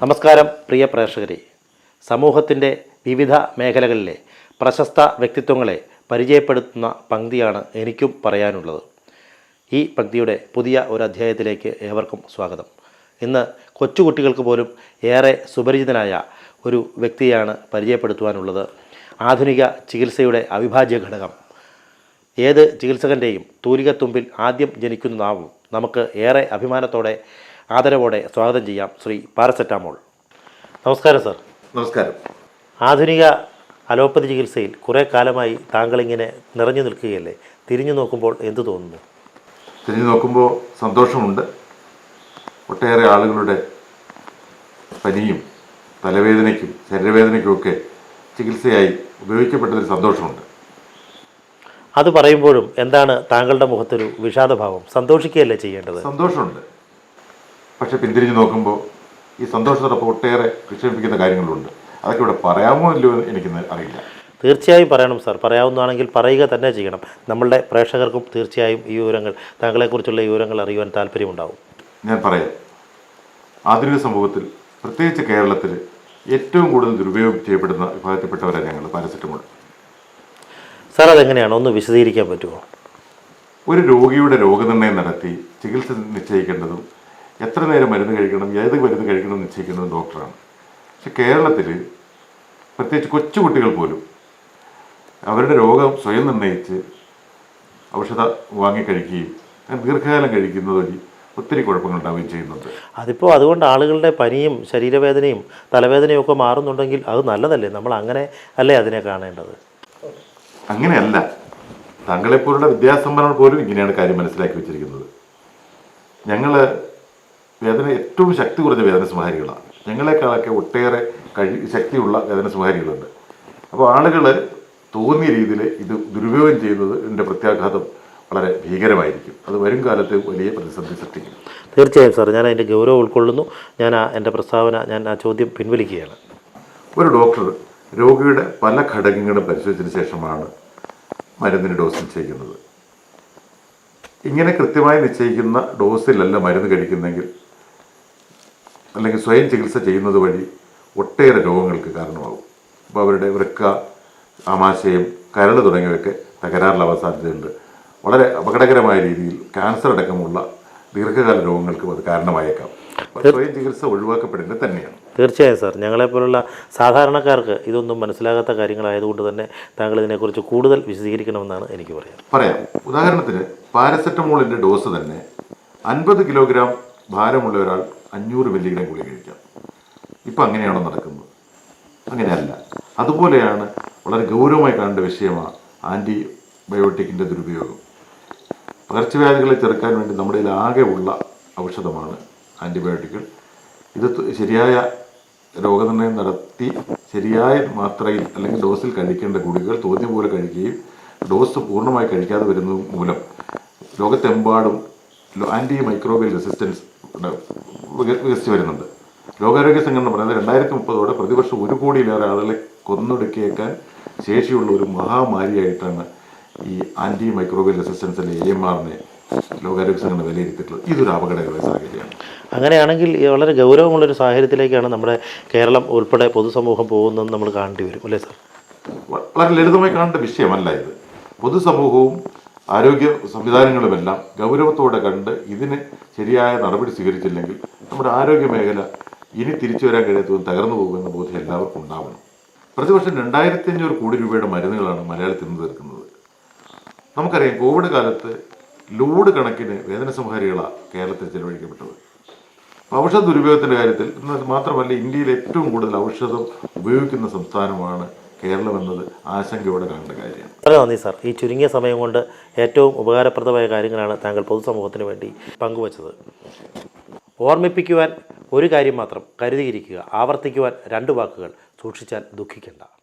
നമസ്കാരം പ്രിയ പ്രേക്ഷകരെ. സമൂഹത്തിന്റെ വിവിധ മേഖലകളിലെ പ്രശസ്ത വ്യക്തിത്വങ്ങളെ പരിചയപ്പെടുത്തുന്ന പങ്ക്തിയാണ് എനിക്കും പറയാനുള്ളത്. ഈ പങ്ക്തിയുടെ പുതിയ ഒരു അധ്യായത്തിലേക്ക് ഏവർക്കും സ്വാഗതം. ഇന്ന് കൊച്ചുകുട്ടികൾക്ക് പോലും ഏറെ സുപരിചിതനായ ഒരു വ്യക്തിയാണ് പരിചയപ്പെടുത്തുവാനുള്ളത്. ആധുനിക ചികിത്സയുടെ അവിഭാജ്യ ഘടകം. ഏത് ചികിത്സകന്റെയും തൂലികത്തുമ്പിൽ ആദ്യം ജനിക്കുന്നതാവും നമുക്ക് ഏറെ അഭിമാനത്തോടെ ആദരവോടെ സ്വാഗതം ചെയ്യാം ശ്രീ പാരസെറ്റാമോൾ. നമസ്കാരം സർ. നമസ്കാരം. ആധുനിക അലോപ്പതി ചികിത്സയിൽ കുറേ കാലമായി താങ്കളിങ്ങനെ നിറഞ്ഞു നിൽക്കുകയല്ലേ? തിരിഞ്ഞു നോക്കുമ്പോൾ എന്ത് തോന്നുന്നു? തിരിഞ്ഞു നോക്കുമ്പോൾ സന്തോഷമുണ്ട്. ഒട്ടേറെ ആളുകളുടെ പനിയും തലവേദനയ്ക്കും ശരീരവേദനയ്ക്കും ഒക്കെ ചികിത്സയായി ഉപയോഗിക്കപ്പെട്ടതിൽ സന്തോഷമുണ്ട്. അത് പറയുമ്പോഴും എന്താണ് താങ്കളുടെ മുഖത്തൊരു വിഷാദഭാവം? സന്തോഷിക്കുകയല്ലേ ചെയ്യേണ്ടത്? സന്തോഷമുണ്ട്. പക്ഷെ പിന്തിരിഞ്ഞ് നോക്കുമ്പോൾ ഈ സന്തോഷത്തോടൊപ്പം ഒട്ടേറെ വിഷമിപ്പിക്കുന്ന കാര്യങ്ങളുണ്ട്. അതൊക്കെ ഇവിടെ പറയാമോ ഇല്ലയോ എന്ന് എനിക്കിന്ന് അറിയില്ല. തീർച്ചയായും പറയണം സാർ. പറയാവുന്നതാണെങ്കിൽ പറയുക തന്നെ ചെയ്യണം. നമ്മളുടെ പ്രേക്ഷകർക്കും തീർച്ചയായും ഈ വിവരങ്ങൾ താങ്കളെക്കുറിച്ചുള്ള ഈ വിവരങ്ങൾ അറിയുവാൻ താല്പര്യമുണ്ടാവും. ഞാൻ പറയാം. ആധുനിക സമൂഹത്തിൽ പ്രത്യേകിച്ച് കേരളത്തിൽ ഏറ്റവും കൂടുതൽ ദുരുപയോഗം ചെയ്യപ്പെടുന്ന വിഭാഗത്തിൽപ്പെട്ടവരാണ് ഞങ്ങൾ പാരസെറ്റമോൾ. സാർ അതെങ്ങനെയാണ്? ഒന്ന് വിശദീകരിക്കാൻ പറ്റുമോ? ഒരു രോഗിയുടെ രോഗനിർണയം നടത്തി ചികിത്സ നിശ്ചയിക്കേണ്ടതും എത്ര നേരം മരുന്ന് കഴിക്കണം ഏത് മരുന്ന് കഴിക്കണം നിശ്ചയിക്കുന്നതും ഡോക്ടറാണ്. പക്ഷെ കേരളത്തിൽ പ്രത്യേകിച്ച് കൊച്ചുകുട്ടികൾ പോലും അവരുടെ രോഗം സ്വയം നിർണയിച്ച് ഔഷധ വാങ്ങി കഴിക്കുകയും അങ്ങനെ ദീർഘകാലം കഴിക്കുന്നത് വഴി ഒത്തിരി കുഴപ്പങ്ങൾ ഉണ്ടാവുകയും ചെയ്യുന്നുണ്ട്. അതിപ്പോൾ അതുകൊണ്ട് ആളുകളുടെ പനിയും ശരീരവേദനയും തലവേദനയും ഒക്കെ മാറുന്നുണ്ടെങ്കിൽ അത് നല്ലതല്ലേ? നമ്മൾ അങ്ങനെ അല്ലേ അതിനെ കാണേണ്ടത്? അങ്ങനെയല്ല. താങ്കളെപ്പോലുള്ള വിദ്യാസമ്പന്നർ പോലും ഇങ്ങനെയാണ് കാര്യം മനസ്സിലാക്കി വെച്ചിരിക്കുന്നത്. ഞങ്ങൾ വേദന ഏറ്റവും ശക്തി കുറഞ്ഞ വേദന സംഹാരികളാണ് ഞങ്ങളെക്കാളൊക്കെ ഒട്ടേറെ കഴി ശക്തിയുള്ള വേദന സംഹാരികളുണ്ട് അപ്പോൾ ആളുകൾ തോന്നിയ രീതിയിൽ ഇത് ദുരുപയോഗം ചെയ്യുന്നത് ഇതിന്റെ പ്രത്യാഘാതം വളരെ ഭീകരമായിരിക്കും. അത് വരും കാലത്ത് വലിയ പ്രതിസന്ധി സൃഷ്ടിക്കും. തീർച്ചയായും സാർ ഞാൻ അതിന്റെ ഗൗരവം ഉൾക്കൊള്ളുന്നു. ഞാൻ ആ എന്റെ പ്രസ്താവന ഞാൻ ആ ചോദ്യം പിൻവലിക്കുകയാണ്. ഒരു ഡോക്ടർ രോഗിയുടെ പല ഘടകങ്ങളും പരിശോധിച്ചതിന് ശേഷമാണ് മരുന്നിന് ഡോസ് നിശ്ചയിക്കുന്നത് ഇങ്ങനെ കൃത്യമായി നിശ്ചയിക്കുന്ന ഡോസിലല്ല മരുന്ന് കഴിക്കുന്നെങ്കിൽ അല്ലെങ്കിൽ സ്വയം ചികിത്സ ചെയ്യുന്നത് വഴി ഒട്ടേറെ രോഗങ്ങൾക്ക് കാരണമാകും. അപ്പോൾ അവരുടെ വൃക്ക ആമാശയം കരൾ തുടങ്ങിയവയൊക്കെ തകരാറിലാവാൻ സാധ്യതയുണ്ട് വളരെ അപകടകരമായ രീതിയിൽ ക്യാൻസർ അടക്കമുള്ള ദീർഘകാല രോഗങ്ങൾക്കും അത് കാരണമായേക്കാം. സ്വയം ചികിത്സ ഒഴിവാക്കപ്പെടേണ്ടത് തന്നെയാണ്. തീർച്ചയായും സാർ. ഞങ്ങളെപ്പോലുള്ള സാധാരണക്കാർക്ക് ഇതൊന്നും മനസ്സിലാകാത്ത കാര്യങ്ങളായതുകൊണ്ട് തന്നെ താങ്കൾ ഇതിനെക്കുറിച്ച് കൂടുതൽ വിശദീകരിക്കണമെന്നാണ് എനിക്ക് പറയാം പറയാം. ഉദാഹരണത്തിന് പാരസെറ്റമോളിന്റെ ഡോസ് തന്നെ അൻപത് കിലോഗ്രാം ഭാരമുള്ള ഒരാൾ അഞ്ഞൂറ് മില്ലിഗ്രാം ഗുളിക കഴിക്കാം. ഇപ്പം അങ്ങനെയാണോ നടക്കുന്നത്? അങ്ങനെയല്ല. അതുപോലെയാണ് വളരെ ഗൗരവമായി കാണേണ്ട വിഷയമാണ് ആന്റിബയോട്ടിക്കിന്റെ ദുരുപയോഗം. പകർച്ചവ്യാധികളെ ചെറുക്കാൻ വേണ്ടി നമ്മുടെ ആകെ ഉള്ള ഔഷധമാണ് ആന്റിബയോട്ടിക്കുകൾ ഇത് ശരിയായ രോഗനിർണയം നടത്തി ശരിയായ മാത്രയിൽ അല്ലെങ്കിൽ ഡോസിൽ കഴിക്കേണ്ട ഗുളികകൾ തോന്നിയ പോലെ കഴിക്കുകയും ഡോസ് പൂർണമായി കഴിക്കാതെ വരുന്നത് മൂലം ലോകത്തെമ്പാടും ആന്റി മൈക്രോബിയൽ റെസിസ്റ്റൻസ് വികസിച്ച് വരുന്നുണ്ട്. ലോകാരോഗ്യ സംഘടന പറയുന്നത് രണ്ടായിരത്തി മുപ്പതോടെ പ്രതിവർഷം ഒരു കോടിയിലേറെ ആളുകളെ കൊന്നൊടുക്കിയേക്കാൻ ശേഷിയുള്ള ഒരു മഹാമാരിയായിട്ടാണ് ഈ ആന്റി മൈക്രോബിയൽ റെസിസ്റ്റൻസ് അല്ലെ എ എം ആറിനെ ലോകാരോഗ്യ സംഘടന വിലയിരുത്തിയിട്ടുള്ളത്. ഇതൊരു അപകടകരമായ സാഹചര്യമാണ്. അങ്ങനെയാണെങ്കിൽ വളരെ ഗൗരവമുള്ളൊരു സാഹചര്യത്തിലേക്കാണ് നമ്മുടെ കേരളം ഉൾപ്പെടെ പൊതുസമൂഹം പോകുന്നതെന്ന് നമ്മൾ കാണേണ്ടി വരും അല്ലേ സാർ? വളരെ ലളിതമായി കാണേണ്ട വിഷയമല്ല ഇത്. പൊതുസമൂഹവും ആരോഗ്യ സംവിധാനങ്ങളുമെല്ലാം ഗൗരവത്തോടെ കണ്ട് ഇതിന് ശരിയായ നടപടി സ്വീകരിച്ചില്ലെങ്കിൽ നമ്മുടെ ആരോഗ്യ മേഖല ഇനി തിരിച്ചു വരാൻ കഴിയാത്തതും തകർന്നു പോകുമെന്ന ബോധ്യം എല്ലാവർക്കും ഉണ്ടാവണം. പ്രതിവർഷം രണ്ടായിരത്തി അഞ്ഞൂറ് കോടി രൂപയുടെ മരുന്നുകളാണ് മലയാളത്തിൽ നിന്ന് തീർക്കുന്നത്. നമുക്കറിയാം കോവിഡ് കാലത്ത് ലോഡ് കണക്കിന് വേദന സംഹാരികളാണ് കേരളത്തിൽ ചെലവഴിക്കപ്പെട്ടത്. ഔഷധ ദുരുപയോഗത്തിന്റെ കാര്യത്തിൽ മാത്രമല്ല ഇന്ത്യയിൽ ഏറ്റവും കൂടുതൽ ഔഷധം ഉപയോഗിക്കുന്ന സംസ്ഥാനമാണ് കേരളം എന്നത് ആശങ്കയോടെ കാണേണ്ട കാര്യമാണ്. വളരെ നന്ദി സാർ. ഈ ചുരുങ്ങിയ സമയം കൊണ്ട് ഏറ്റവും ഉപകാരപ്രദമായ കാര്യങ്ങളാണ് താങ്കൾ പൊതുസമൂഹത്തിന് വേണ്ടി പങ്കുവച്ചത്. ഓർമ്മിപ്പിക്കുവാൻ ഒരു കാര്യം മാത്രം കരുതിയിരിക്കുക. ആവർത്തിക്കുവാൻ രണ്ട് വാക്കുകൾ സൂക്ഷിച്ചാൽ ദുഃഖിക്കേണ്ട.